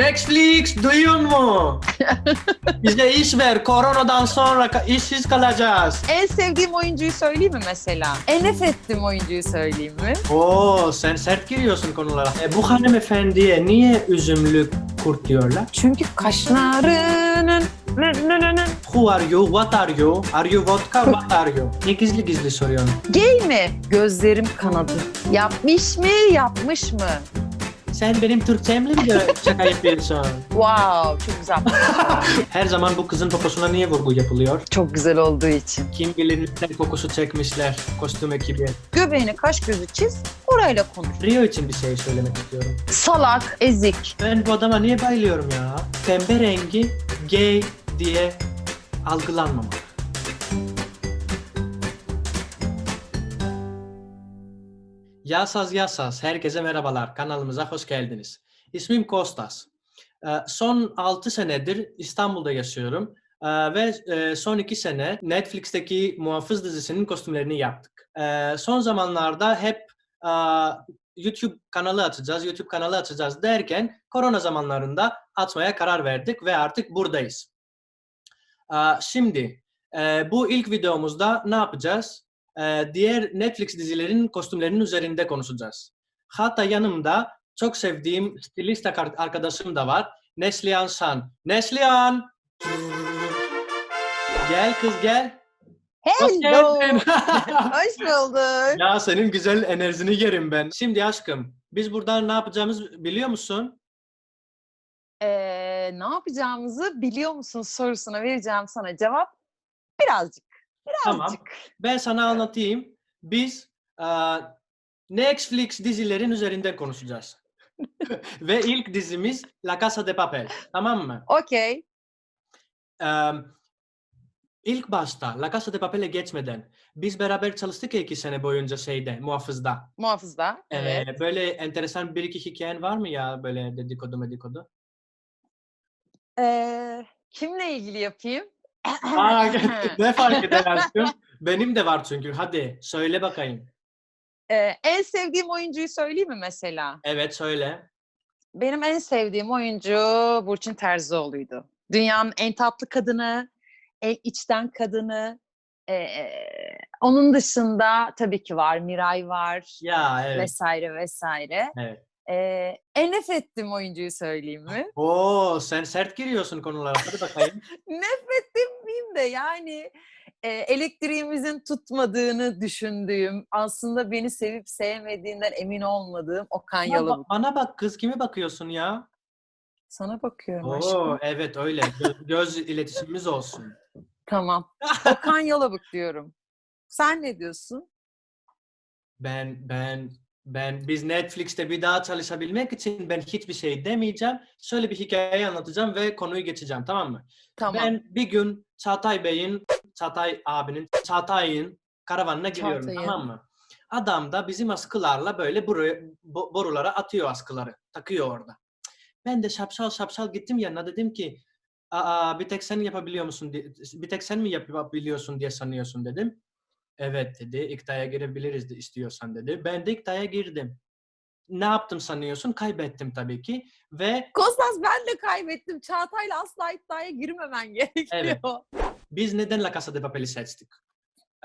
Netflix duyuyor mu? Bize iş ver. Koronadan sonra işsiz kalacağız. En sevdiğim oyuncuyu söyleyeyim mi mesela? En nefret ettiğim oyuncuyu söyleyeyim mi? Oo sen sert giriyorsun konulara. E, bu hanımefendiye niye üzümlü kurt diyorlar? Çünkü kaşlarının Who are you? What are you? Are you vodka? What are you? Ne gizli gizli soruyorsun? gay mi? Gözlerim kanadı. Yapmış mı? Yapmış mı? Sen benim Türkçemle mi de şaka yapıyorsun? Wow, çok güzel. Her zaman bu kızın poposuna niye vurgu yapılıyor? çok güzel olduğu için. Kim bilir ne kokusu çekmişler kostüm ekibi. Göbeğine kaş gözü çiz, orayla konuş. Rio için bir şey söylemek istiyorum. Salak, ezik. Ben bu adama niye bayılıyorum ya? Pembe rengi gay diye algılanmamak. Yasaz Yasaz, herkese merhabalar. Kanalımıza hoş geldiniz. İsmim Kostas. Ee, Son 6 senedir İstanbul'da yaşıyorum Ee, ve e, son 2 sene Netflix'teki Muhafız dizisinin kostümlerini yaptık. Ee, Son zamanlarda hep YouTube kanalı açacağız, YouTube kanalı açacağız derken korona zamanlarında açmaya karar verdik ve artık buradayız. Şimdi e, bu ilk videomuzda ne yapacağız? Ee, Diğer Netflix dizilerinin kostümlerinin üzerinde konuşacağız. Hatta yanımda çok sevdiğim stilist ar- arkadaşım da var. Neslihan San. Neslihan! Gel kız gel. Hoş Hello. geldin. Hoş bulduk. ya senin güzel enerjini yerim ben. Şimdi aşkım, biz buradan ne yapacağımızı biliyor musun? Ee, ne yapacağımızı biliyor musun sorusuna vereceğim sana cevap birazcık. Tamam. Birazcık. Ben sana anlatayım. Biz eee, Netflix dizilerin üzerinden konuşacağız. Ve ilk dizimiz La Casa de Papel. Tamam mı? Okey. Eee ilk başta La Casa de Papel'e geçmeden biz beraber çalıştık ya iki sene boyunca şeyde, muhafızda. Muhafızda. Evet. Eee, böyle enteresan bir iki hikayen var mı ya böyle dedikodu medikodu? Ee, kimle ilgili yapayım? Aa, ne fark eder aşkım? Benim de var çünkü. Hadi söyle bakayım. Ee, en sevdiğim oyuncuyu söyleyeyim mi mesela? Evet söyle. Benim en sevdiğim oyuncu Burçin Terzioğlu'ydu. Dünyanın en tatlı kadını, en içten kadını. Ee, onun dışında tabii ki var, Miray var Ya evet. vesaire vesaire. evet. Ee, en nefret ettiğim oyuncuyu söyleyeyim mi? Oo sen sert giriyorsun konulara. Hadi bakayım. nefret etmeyeyim de yani e, elektriğimizin tutmadığını düşündüğüm, aslında beni sevip sevmediğinden emin olmadığım Okan Bana, bak- bana bak kız kime bakıyorsun ya? Sana bakıyorum Oo aşkım. evet öyle. Göz, göz iletişimimiz olsun. Tamam. Okan Yalovuk diyorum. Sen ne diyorsun? Ben ben ben biz Netflix'te bir daha çalışabilmek için ben hiçbir şey demeyeceğim. Şöyle bir hikaye anlatacağım ve konuyu geçeceğim tamam mı? Tamam. Ben bir gün Çağatay Bey'in, Çağatay abinin, Çağatay'ın karavanına giriyorum Çağatay'ın. tamam mı? Adam da bizim askılarla böyle buraya, bo- borulara atıyor askıları. Takıyor orada. Ben de şapşal şapşal gittim yanına dedim ki Aa, bir tek sen yapabiliyor musun diye, bir tek sen mi yapabiliyorsun diye sanıyorsun dedim. Evet dedi. İktaya girebiliriz de istiyorsan dedi. Ben de iktaya girdim. Ne yaptım sanıyorsun? Kaybettim tabii ki. Ve Kostas ben de kaybettim. Çağatay'la asla iddiaya girmemen gerekiyor. Evet. Biz neden La Casa de Papel'i seçtik?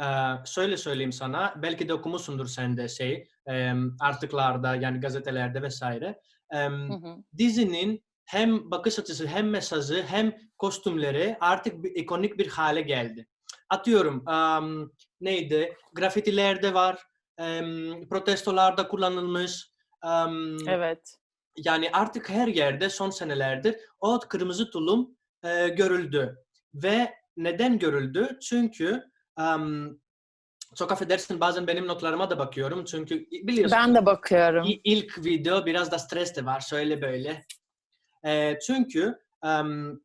Ee, şöyle söyleyeyim sana, belki de okumuşsundur sen de şey, em, artıklarda yani gazetelerde vesaire. Em, Hı hı. dizinin hem bakış açısı hem mesajı hem kostümleri artık bir, ikonik bir hale geldi. Atıyorum em, neydi? Grafitilerde var, em, protestolarda kullanılmış. em, Evet. yani artık her yerde son senelerdir o kırmızı tulum e, görüldü. Ve neden görüldü? Çünkü em, çok affedersin bazen benim notlarıma da bakıyorum. Çünkü biliyorsun Ben de bakıyorum. ilk video biraz da stres de var şöyle böyle. E, çünkü em,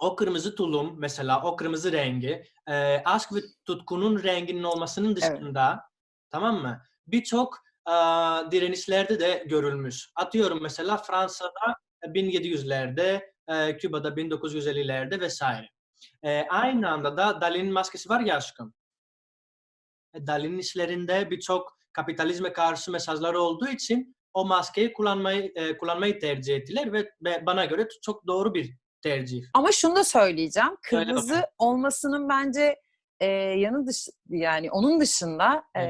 o kırmızı tulum mesela o kırmızı rengi e, aşk ve tutkunun renginin olmasının dışında tamam mı? Birçok e, direnişlerde de görülmüş. Atıyorum mesela Fransa'da 1700'lerde, e, Küba'da 1950'lerde vesaire. E, aynı anda da Dali'nin maskesi var ya aşkım. E, Dali'nin işlerinde birçok kapitalizme karşı mesajları olduğu için o maskeyi kullanmayı e, kullanmayı tercih ettiler ve be- bana göre çok doğru bir tercih. Ama şunu da söyleyeceğim. Söyle Kırmızı bakalım. olmasının bence e, yanı dışı yani onun dışında e,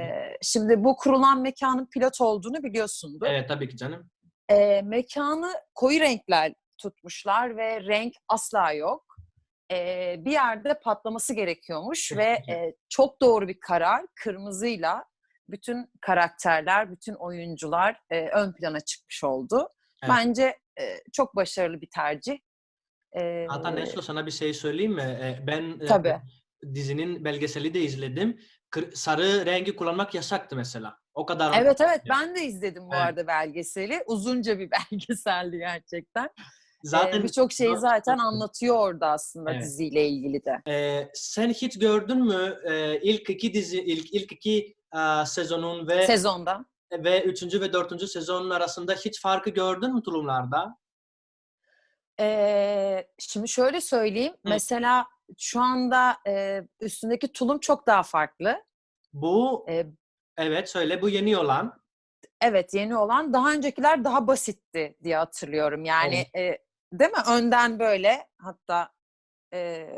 şimdi bu kurulan mekanın pilot olduğunu biliyorsundur. Evet tabii ki canım. E, mekanı koyu renkler tutmuşlar ve renk asla yok. E, bir yerde patlaması gerekiyormuş ve e, çok doğru bir karar. Kırmızıyla bütün karakterler, bütün oyuncular e, ön plana çıkmış oldu. Evet. Bence e, çok başarılı bir tercih. E, Hatta Neslo sana bir şey söyleyeyim mi? Ben Tabii. dizinin belgeseli de izledim. Sarı rengi kullanmak yasaktı mesela. O kadar. Evet evet ben de izledim bu Evet. arada belgeseli. Uzunca bir belgeseldi gerçekten. Zaten Ee, Birçok şeyi Zaten- anlatıyor orada aslında Evet. diziyle ilgili de. e, sen hiç gördün mü e, ilk iki dizi ilk ilk iki e, sezonun ve Sezonda. ve üçüncü ve dördüncü sezonun arasında hiç farkı gördün mü tulumlarda? Ee, şimdi şöyle söyleyeyim. Mesela şu anda e, üstündeki tulum çok daha farklı. Bu Ee, evet söyle bu yeni olan. evet yeni olan. Daha öncekiler daha basitti diye hatırlıyorum. Yani e, değil mi? Önden böyle hatta e,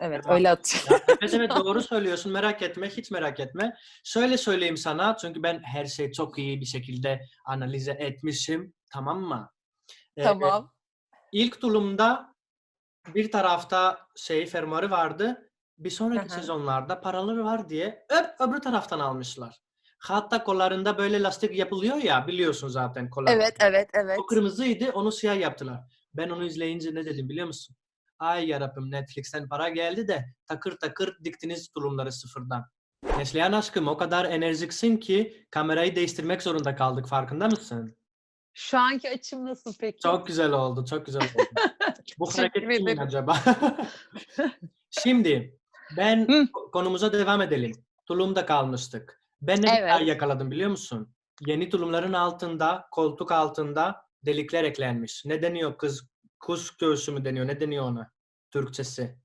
evet Ya, öyle hatırlıyorum. Evet evet doğru söylüyorsun merak etme hiç merak etme. Şöyle söyleyeyim sana çünkü ben her şeyi çok iyi bir şekilde analize etmişim tamam mı? Tamam. İlk tulumda bir tarafta şey fermuarı vardı. Bir sonraki hı. sezonlarda paraları var diye öp öbür taraftan almışlar. Hatta kollarında böyle lastik yapılıyor ya biliyorsun zaten kollar. Evet evet evet. O kırmızıydı onu siyah yaptılar. Ben onu izleyince ne dedim biliyor musun? Ay yarabbim Netflix'ten para geldi de takır takır diktiniz tulumları sıfırdan. Neslihan aşkım o kadar enerjiksin ki kamerayı değiştirmek zorunda kaldık farkında mısın? Şu anki açım nasıl peki? Çok güzel oldu, çok güzel oldu. Bu hareket kimin acaba? Şimdi ben Hı. konumuza devam edelim. Tulumda kalmıştık. Ben ne Evet. yakaladım biliyor musun? Yeni tulumların altında, koltuk altında delikler eklenmiş. Ne deniyor kız? Kuş göğsü mü deniyor? Ne deniyor ona? Türkçesi.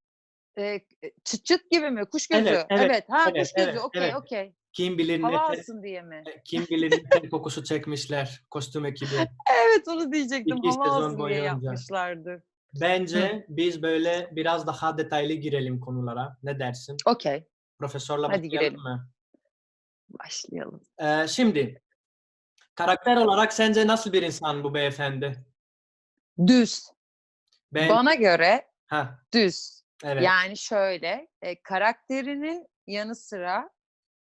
Ee, çıt çıt gibi mi? Kuş gözü. Evet, Evet, evet, Ha evet, kuş gözü. evet, okey, evet. okey. Kim bilir ne Hava ter- alsın diye mi? kim bilir ne ter kokusu çekmişler kostüm ekibi. Evet onu diyecektim. İki Hava sezon alsın diye boyunca. yapmışlardı. Bence biz böyle biraz daha detaylı girelim konulara. Ne dersin? Okey. Profesörle Hadi başlayalım girelim. mı? Başlayalım. Ee, şimdi karakter olarak sence nasıl bir insan bu beyefendi? Düz. Ben Bana göre ha düz. evet. Yani şöyle e, karakterinin yanı sıra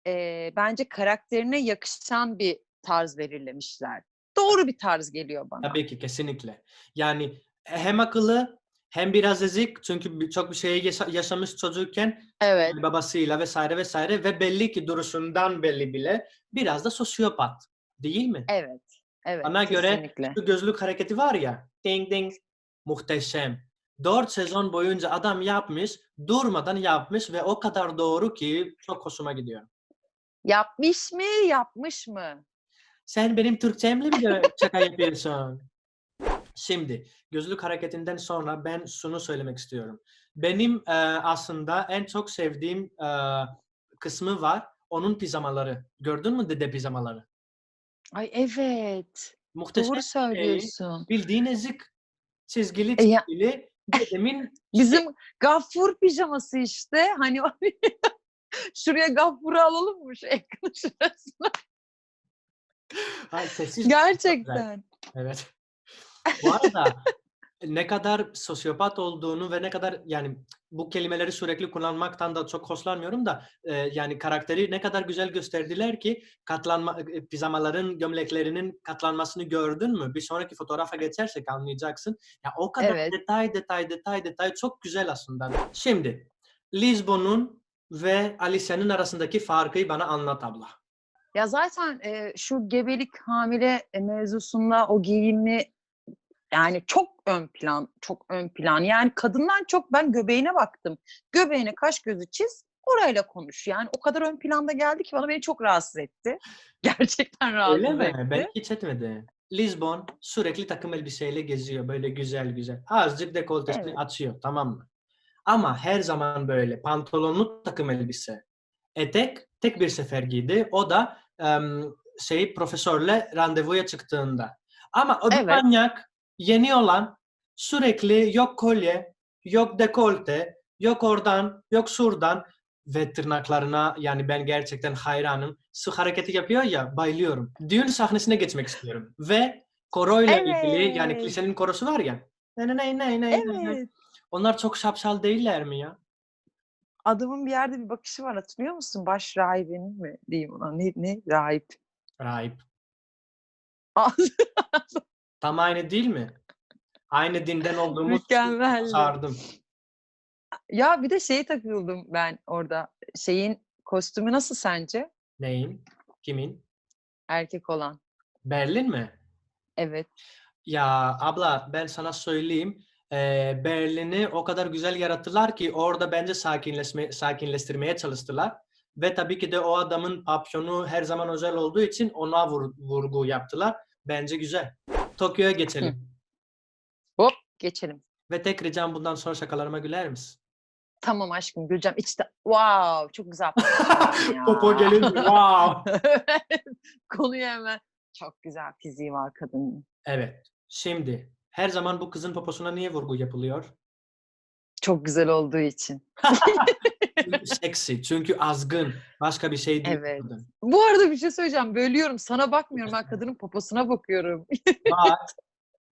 e, bence karakterine yakışan bir tarz belirlemişler. Doğru bir tarz geliyor bana. Tabii ki kesinlikle. Yani hem akıllı hem biraz ezik çünkü çok bir şeyi yaşa- yaşamış çocukken Evet. babasıyla vesaire vesaire ve belli ki duruşundan belli bile biraz da sosyopat değil mi? Evet. Evet. Bana göre kesinlikle. Şu gözlük hareketi var ya ding ding muhteşem. Dört sezon boyunca adam yapmış, durmadan yapmış ve o kadar doğru ki çok hoşuma gidiyor. Yapmış mı, yapmış mı? Sen benim Türkçemle mi de şaka yapıyorsun? Şimdi gözlük hareketinden sonra ben şunu söylemek istiyorum. Benim e, aslında en çok sevdiğim e, kısmı var. Onun pijamaları. Gördün mü dede pijamaları? Ay evet. Muhteşem Doğru şey. söylüyorsun. Bildiğin ezik. Çizgili E ya- çizgili. Dedemin Bizim gaffur pijaması işte. Hani şuraya gaffuru alalım mı şu ekranın şurasına? Sessiz Gerçekten. Evet. Bu arada ne kadar sosyopat olduğunu ve ne kadar yani bu kelimeleri sürekli kullanmaktan da çok hoşlanmıyorum da e, yani karakteri ne kadar güzel gösterdiler ki katlanma e, pijamaların gömleklerinin katlanmasını gördün mü? Bir sonraki fotoğrafa geçersek anlayacaksın. Ya o kadar Evet. detay detay detay detay çok güzel aslında. Şimdi Lisbon'un ve Alicia'nın arasındaki farkı bana anlat abla. Ya zaten e, şu gebelik hamile e, mevzusunda o giyimi yani çok ön plan, çok ön plan. Yani kadından çok ben göbeğine baktım. Göbeğine kaş gözü çiz, orayla konuş. Yani o kadar ön planda geldi ki bana beni çok rahatsız etti. Gerçekten rahatsız Öyle mi? etti. Ben hiç etmedi. Lisbon sürekli takım elbiseyle geziyor. Böyle güzel güzel. Azıcık dekoltesini Evet. açıyor. Tamam mı? Ama her zaman böyle pantolonlu takım elbise. Etek tek bir sefer giydi. O da em, şey profesörle randevuya çıktığında. Ama o Evet. manyak yeni olan sürekli yok kolye, yok dekolte, yok oradan, yok şuradan ve tırnaklarına yani ben gerçekten hayranım. Su hareketi yapıyor ya bayılıyorum. Düğün sahnesine geçmek istiyorum. Ve koroyla ilgili yani Evet. kilisenin korosu var ya. Ne ne ne ne ne ne. Evet. Onlar çok şapşal değiller mi ya? Adamın bir yerde bir bakışı var hatırlıyor musun? Baş rahibinin mi diyeyim ona? Ne, ne? Rahip. Rahip. Tam aynı değil mi? Aynı dinden olduğumuz Mükemmel. sardım. Ya bir de şeye takıldım ben orada. Şeyin kostümü nasıl sence? Neyin? Kimin? Erkek olan. Berlin mi? Evet. Ya abla ben sana söyleyeyim. Eee, Berlin'i o kadar güzel yarattılar ki orada bence sakinleşme, sakinleştirmeye çalıştılar. Ve tabii ki de o adamın papyonu her zaman özel olduğu için ona vur- vurgu yaptılar. Bence güzel. Tokyo'ya geçelim. Hop geçelim. Ve tek ricam bundan sonra şakalarıma güler misin? Tamam aşkım güleceğim. İşte wow çok güzel. Popo gelince wow. Konuyu hemen. Çok güzel fiziği var kadının. Evet. Şimdi her zaman bu kızın poposuna niye vurgu yapılıyor? Çok güzel olduğu için. Çünkü seksi, çünkü azgın. Başka bir şey değil. Evet. kadın. Bu arada bir şey söyleyeceğim. Bölüyorum. Sana bakmıyorum. Ben kadının poposuna bakıyorum. Bak,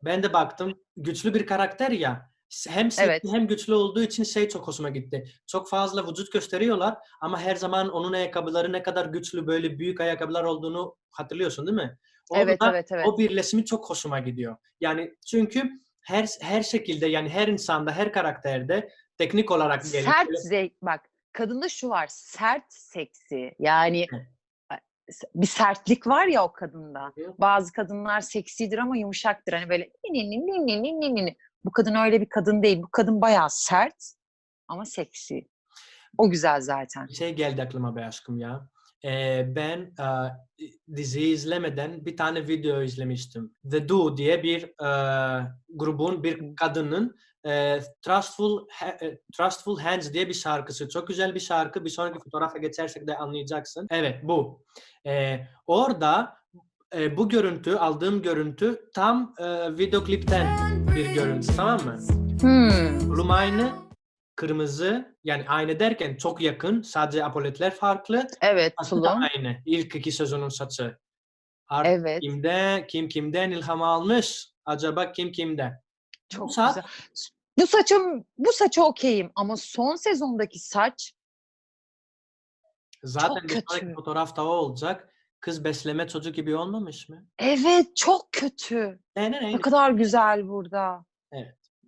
ben de baktım. Güçlü bir karakter ya. Hem seksi Evet. hem güçlü olduğu için şey çok hoşuma gitti. Çok fazla vücut gösteriyorlar ama her zaman onun ayakkabıları ne kadar güçlü böyle büyük ayakkabılar olduğunu hatırlıyorsun değil mi? Orada evet, evet, evet. o birleşimi çok hoşuma gidiyor. Yani çünkü her her şekilde yani her insanda, her karakterde teknik olarak gelip sert zevk bak kadında şu var sert seksi yani bir sertlik var ya o kadında. Bazı kadınlar seksidir ama yumuşaktır. Hani böyle nini nini nini nini. Bu kadın öyle bir kadın değil. Bu kadın bayağı sert ama seksi. O güzel zaten. Şey geldi aklıma be aşkım ya. Ee, ben e, diziyi izlemeden bir tane video izlemiştim. The Do diye bir e, grubun, bir kadının e, Trustful, e, Trustful Hands diye bir şarkısı. Çok güzel bir şarkı. Bir sonraki fotoğrafa geçersek de anlayacaksın. Evet bu. E, orada e, bu görüntü, aldığım görüntü tam e, video klipten bir görüntü tamam mı? Hmm. Tulum aynı, kırmızı yani aynı derken çok yakın. Sadece apoletler farklı. Evet Saçı da tulum. aynı. İlk iki sezonun saçı. Artık Evet. kimde, kim kimden ilham almış? Acaba kim kimden? Çok saç- güzel. Bu saçım bu saça okeyim ama son sezondaki saç Zaten bir sonraki kötü. fotoğrafta o olacak. Kız besleme çocuk gibi olmamış mı? evet çok kötü. Ne ne ne. Ne kadar güzel burada.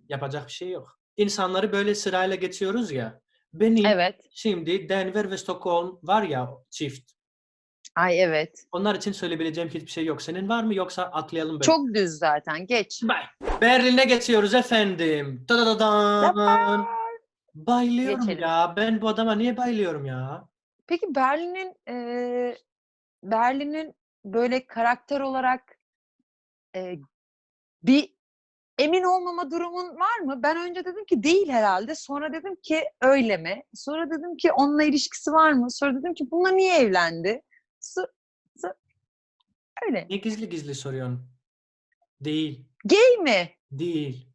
Yapacak bir şey yok. İnsanları böyle sırayla geçiyoruz ya. Benim Evet. şimdi Denver ve Stockholm var ya çift. Ay evet. Onlar için söyleyebileceğim hiçbir şey yok. Senin var mı yoksa atlayalım böyle. Çok düz zaten. Geç. Bay. Berlin'e geçiyoruz efendim. Da Bayılıyorum Geçelim. ya. Ben bu adama niye bayılıyorum ya? Peki Berlin'in eee, Berlin'in böyle karakter olarak eee, bir emin olmama durumun var mı? Ben önce dedim ki değil herhalde. Sonra dedim ki öyle mi? Sonra dedim ki onunla ilişkisi var mı? Sonra dedim ki bununla niye evlendi? So- so- öyle. Niye gizli gizli soruyorsun? Değil. Gay mi? Değil.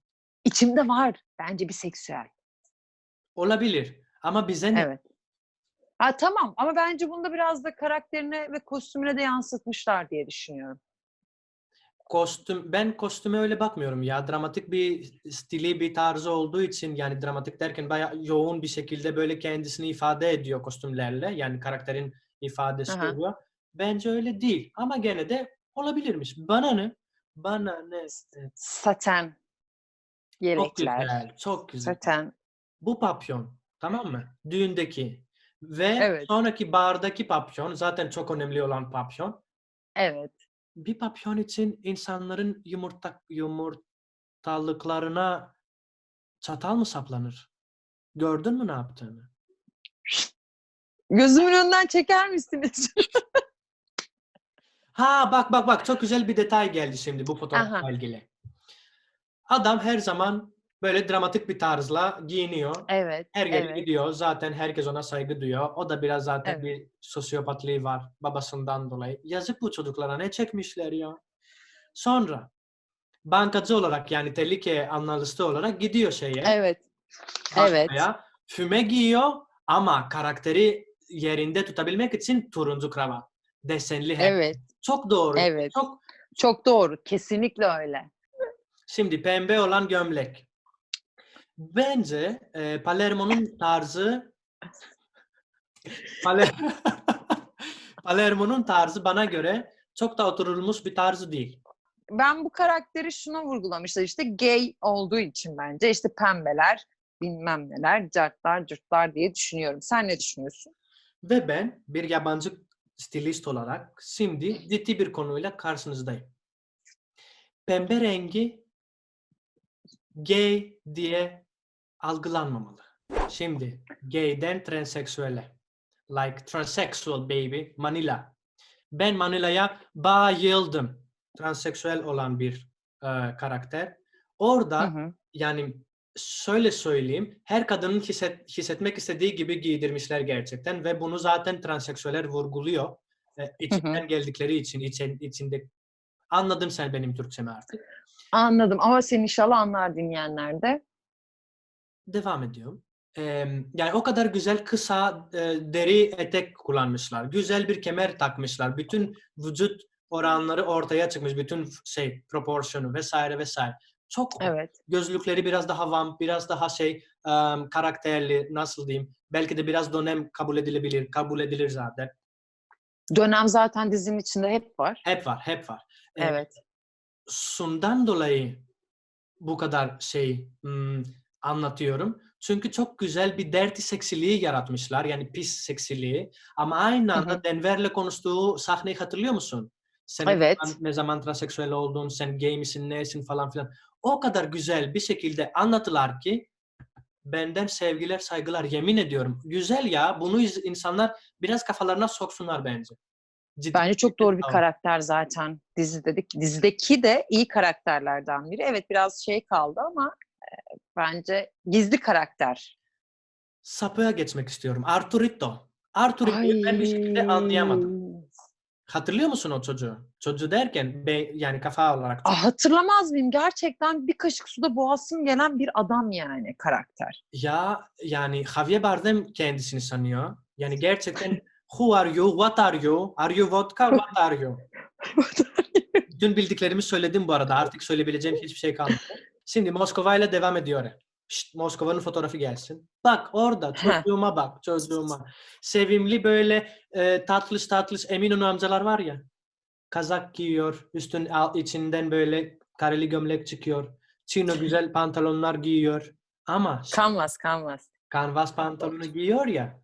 İçimde var. Bence bir seksüel. Olabilir. Ama bize ne? Evet. Ha tamam ama bence bunda biraz da karakterine ve kostümüne de yansıtmışlar diye düşünüyorum. Kostüm, ben kostüme öyle bakmıyorum ya. Dramatik bir stili, bir tarzı olduğu için yani dramatik derken bayağı yoğun bir şekilde böyle kendisini ifade ediyor kostümlerle. Yani karakterin ifadesi Aha. oluyor. Bence öyle değil. Ama gene de olabilirmiş. Bana ne? Bana ne? Saten Çok yelekler. güzel. Çok güzel. Saten. Bu papyon. Tamam mı? Düğündeki. Ve Evet. sonraki bardaki papyon. Zaten çok önemli olan papyon. Evet. Bir papyon için insanların yumurta yumurtalıklarına çatal mı saplanır? Gördün mü ne yaptığını? Gözümün önünden çeker misiniz? Ha bak bak bak çok güzel bir detay geldi şimdi bu fotoğrafla ilgili. Adam her zaman Böyle dramatik bir tarzla giyiniyor. Evet. Her yere evet. gidiyor. Zaten herkes ona saygı duyuyor. O da biraz zaten Evet. bir sosyopatlığı var babasından dolayı. Yazık bu çocuklara ne çekmişler ya. Sonra bankacı olarak yani tehlike analisti olarak gidiyor şeye. Evet. Evet. bankaya. Füme giyiyor ama karakteri yerinde tutabilmek için turuncu kravat. Desenli hep. Evet. Çok doğru. Evet. Çok Çok doğru. Kesinlikle öyle. Şimdi pembe olan gömlek. Bence e, Palermo'nun tarzı Paler Palermo'nun tarzı bana göre çok da oturulmuş bir tarzı değil. Ben bu karakteri şuna vurgulamışlar işte gay olduğu için bence işte pembeler bilmem neler cartlar cırtlar diye düşünüyorum. Sen ne düşünüyorsun? Ve ben bir yabancı stilist olarak şimdi ciddi bir konuyla karşınızdayım. Pembe rengi gay diye algılanmamalı. Şimdi gay'den transseksüele. Like transsexual baby, Manila. Ben Manila'ya bayıldım. Transseksüel olan bir e, karakter. Orada Hı hı. yani şöyle söyleyeyim, her kadının hisset, hissetmek istediği gibi giydirmişler gerçekten ve bunu zaten transseksüeller vurguluyor. E, içinden geldikleri için, için, içinde anladın sen benim Türkçemi artık. Anladım ama sen inşallah anlar dinleyenler de. Devam ediyorum. Ee, yani o kadar güzel kısa e, deri etek kullanmışlar. Güzel bir kemer takmışlar. Bütün vücut oranları ortaya çıkmış. Bütün şey, proporsiyonu vesaire vesaire. Çok. Evet. gözlükleri biraz daha vamp, biraz daha şey em, karakterli, nasıl diyeyim? Belki de biraz dönem kabul edilebilir, kabul edilir zaten. Dönem zaten dizinin içinde hep var. Hep var, hep var. Ee, Evet. Şundan dolayı bu kadar şey hmm, anlatıyorum. Çünkü çok güzel bir dirty seksiliği yaratmışlar. Yani pis seksiliği. Ama aynı anda. Denver'le konuştuğu sahneyi hatırlıyor musun? Sen Evet. ne zaman- transseksüel oldun, sen gay misin, nesin falan filan. O kadar güzel bir şekilde anlatılar ki benden sevgiler, saygılar yemin ediyorum. Güzel ya. Bunu insanlar biraz kafalarına soksunlar bence. Ciddi Bence çok doğru bir Tamam. karakter zaten dizideki. Dizideki de iyi karakterlerden biri. Evet biraz şey kaldı ama bence gizli karakter. Sapığa geçmek istiyorum. Arturito. Arturito'yu ben bir şekilde anlayamadım. Hatırlıyor musun o çocuğu? Çocuğu derken be- yani kafa olarak. Ah, hatırlamaz mıyım? Gerçekten bir kaşık suda boğazım gelen bir adam yani karakter. Ya yani Javier Bardem kendisini sanıyor. Yani gerçekten who are you, what are you, are you vodka, what are you? Dün bildiklerimi söyledim bu arada. Artık söyleyebileceğim hiçbir şey kalmadı. Şimdi Moskova ile devam ediyor. Şşt, Moskova'nın fotoğrafı gelsin. Bak orada çocuğuma bak çocuğuma. Sevimli böyle e, tatlış tatlış Eminönü amcalar var ya. Kazak giyiyor. Üstün al- içinden böyle kareli gömlek çıkıyor. Çino güzel pantolonlar giyiyor. Ama Kanvas kanvas. kanvas pantolonu giyiyor ya.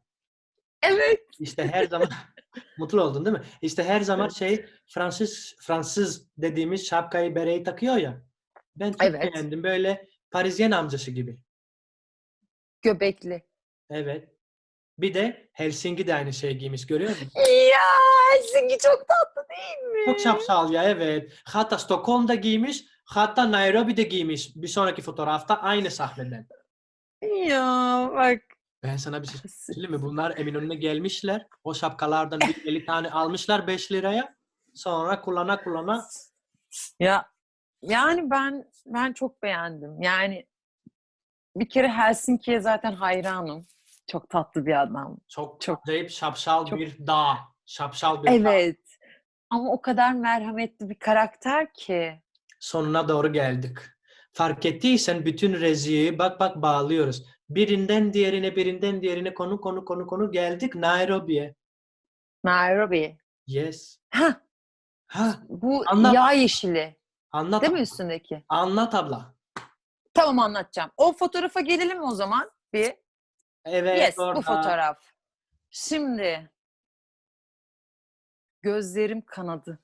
Evet. İşte her zaman mutlu oldun değil mi? İşte her zaman şey Fransız Fransız dediğimiz şapkayı bereyi takıyor ya. Ben çok Evet. beğendim. Böyle Parisyen amcası gibi. Göbekli. Evet. Bir de Helsinki de aynı şey giymiş görüyor musun? Ya Helsinki çok tatlı değil mi? Çok şapşal ya evet. Hatta Stockholm'da giymiş, hatta Nairobi'de giymiş. Bir sonraki fotoğrafta aynı sahneden. Ya bak. Ben sana bir şey söyleyeyim mi? Bunlar Eminönü'ne gelmişler. O şapkalardan bir 50 tane almışlar 5 liraya. Sonra kullana kullana Ya yani ben ben çok beğendim. Yani bir kere Helsinki'ye zaten hayranım. Çok tatlı bir adam. çok, Çok- acayip şapşal çok- bir dağ. Şapşal bir dağ. Evet. Ama o kadar merhametli bir karakter ki. Sonuna doğru geldik. Fark ettiysen bütün reziyi bak bak bağlıyoruz. Birinden diğerine, birinden diğerine konu konu konu konu geldik Nairobi'ye. Nairobi. Yes. Heh, Ha, bu Anlat. yağ yeşili. Anlat. Değil mi üstündeki? Anlat abla. Tamam anlatacağım. O fotoğrafa gelelim o zaman? Bir. Evet yes orada. bu fotoğraf. Şimdi gözlerim kanadı.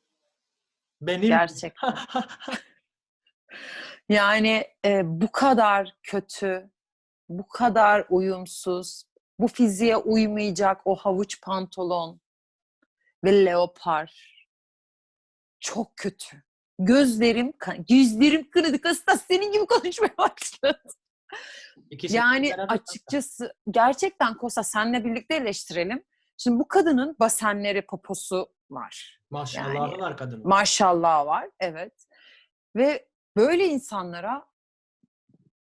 Benim Gerçekten. Yani e, bu kadar kötü, bu kadar uyumsuz, bu fiziğe uymayacak o havuç pantolon ve leopar. Çok kötü. Gözlerim, yüzlerim kırıdı. Kıstas senin gibi konuşmaya başladı. İkisi Yani beraber- açıkçası gerçekten Kosta senle birlikte eleştirelim. Şimdi bu kadının basenleri, poposu var. Maşallah yani- var kadın. Maşallah var, evet. Ve böyle insanlara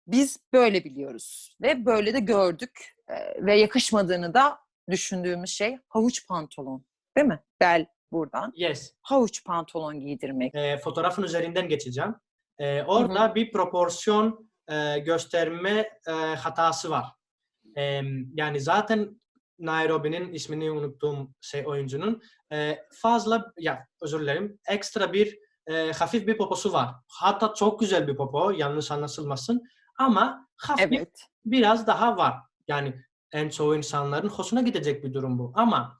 biz böyle biliyoruz ve böyle de gördük ve yakışmadığını da düşündüğümüz şey havuç pantolon, değil mi? Bel buradan. yes. Havuç pantolon giydirmek. e, fotoğrafın üzerinden geçeceğim. E, orada bir proporsiyon e, gösterme e, hatası var. E, yani zaten Nairobi'nin ismini unuttuğum şey oyuncunun e, fazla ya özür dilerim ekstra bir e, hafif bir poposu var. Hatta çok güzel bir popo yanlış anlaşılmasın ama hafif Evet. biraz daha var. Yani en çoğu insanların hoşuna gidecek bir durum bu. Ama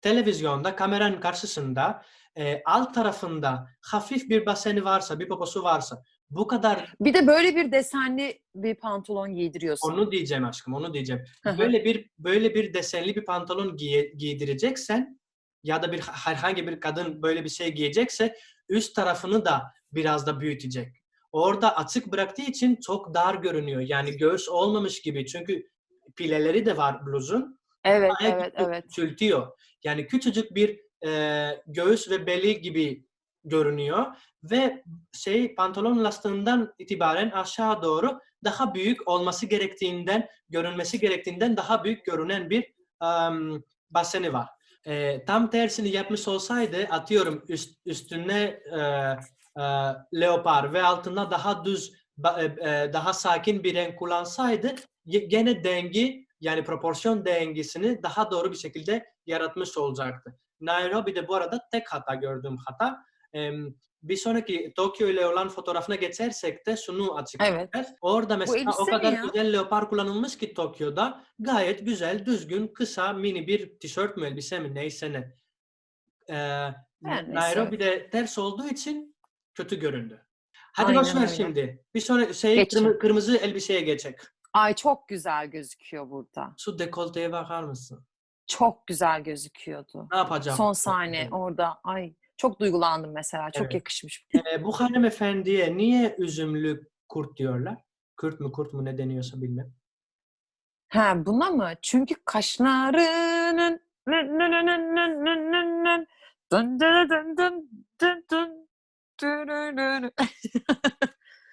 televizyonda kameranın karşısında e, alt tarafında hafif bir baseni varsa, bir poposu varsa bu kadar Bir de böyle bir desenli bir pantolon giydiriyorsun. onu diyeceğim aşkım, onu diyeceğim. Böyle bir böyle bir desenli bir pantolon giye- giydireceksen ya da bir herhangi bir kadın böyle bir şey giyecekse üst tarafını da biraz da büyütecek. Orada açık bıraktığı için çok dar görünüyor. Yani göğüs olmamış gibi. Çünkü pileleri de var bluzun. Evet, Ayak evet, evet. küçültüyor. Yani küçücük bir e, göğüs ve beli gibi görünüyor ve şey pantolon lastiğinden itibaren aşağı doğru daha büyük olması gerektiğinden görünmesi gerektiğinden daha büyük görünen bir em, baseni var. E, tam tersini yapmış olsaydı atıyorum üst, üstüne e, e, leopar ve altına daha düz e, e, daha sakin bir renk kullansaydı gene dengi yani proporsiyon dengesini daha doğru bir şekilde yaratmış olacaktı. Nairobi'de bu arada tek hata gördüğüm hata. Bir sonraki Tokyo ile olan fotoğrafına geçersek de şunu açıklayacağız. Evet. Orada mesela o kadar ya? güzel leopar kullanılmış ki Tokyo'da gayet güzel, düzgün, kısa, mini bir tişört mü elbise mi neyse ne. Ee, neyse. Nairobi'de ters olduğu için kötü göründü. Hadi Aynen boş ver öyle. şimdi. Bir sonra şey Geçin. kırmı- kırmızı elbiseye geçek. Ay çok güzel gözüküyor burada. Şu dekolteye bakar mısın? Çok güzel gözüküyordu. Ne yapacağım? Son sahne orada. Ay çok duygulandım mesela. Çok yakışmış. Ee, bu hanımefendiye niye üzümlü kurt diyorlar? Kürt mü kurt mu ne deniyorsa bilmem. Ha buna mı? Çünkü kaşlarının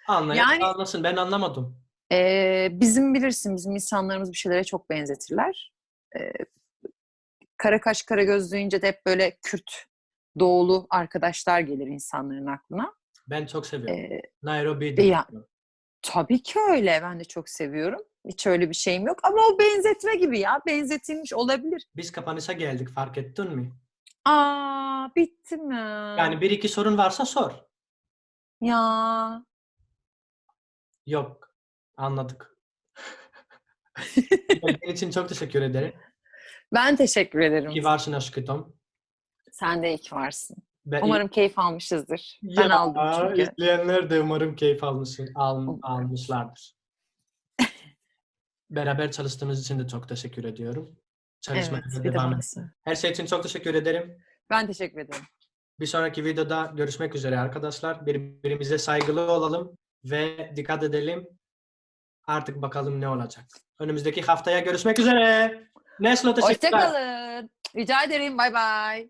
Anlayan yani, anlasın. Ben anlamadım. Ee, bizim bilirsin bizim insanlarımız bir şeylere çok benzetirler. Ee, kara kaş kara göz duyunca da hep böyle Kürt doğulu arkadaşlar gelir insanların aklına. Ben çok seviyorum. Ee, Nairobi'de. ya- tabii ki öyle. Ben de çok seviyorum. Hiç öyle bir şeyim yok. Ama o benzetme gibi ya. Benzetilmiş olabilir. Biz kapanışa geldik fark ettin mi? Aa bitti mi? Yani bir iki sorun varsa sor. Ya. Yok. Anladık. Geldiğin için çok teşekkür ederim. Ben teşekkür ederim. İyi varsın aşkım. Sen de iyi ki varsın. Ben, Umarım keyif almışızdır. Ben Ya, aldım çünkü. izleyenler de umarım keyif almışsın, al, almışlardır. Beraber çalıştığımız için de çok teşekkür ediyorum. Çalışmaya Evet, de devam et. sor. Her şey için çok teşekkür ederim. Ben teşekkür ederim. Bir sonraki videoda görüşmek üzere arkadaşlar. Birbirimize saygılı olalım ve dikkat edelim. Artık bakalım ne olacak. Önümüzdeki haftaya görüşmek üzere. Neslo teşekkürler. Hoşçakalın. Rica ederim. Bay bay.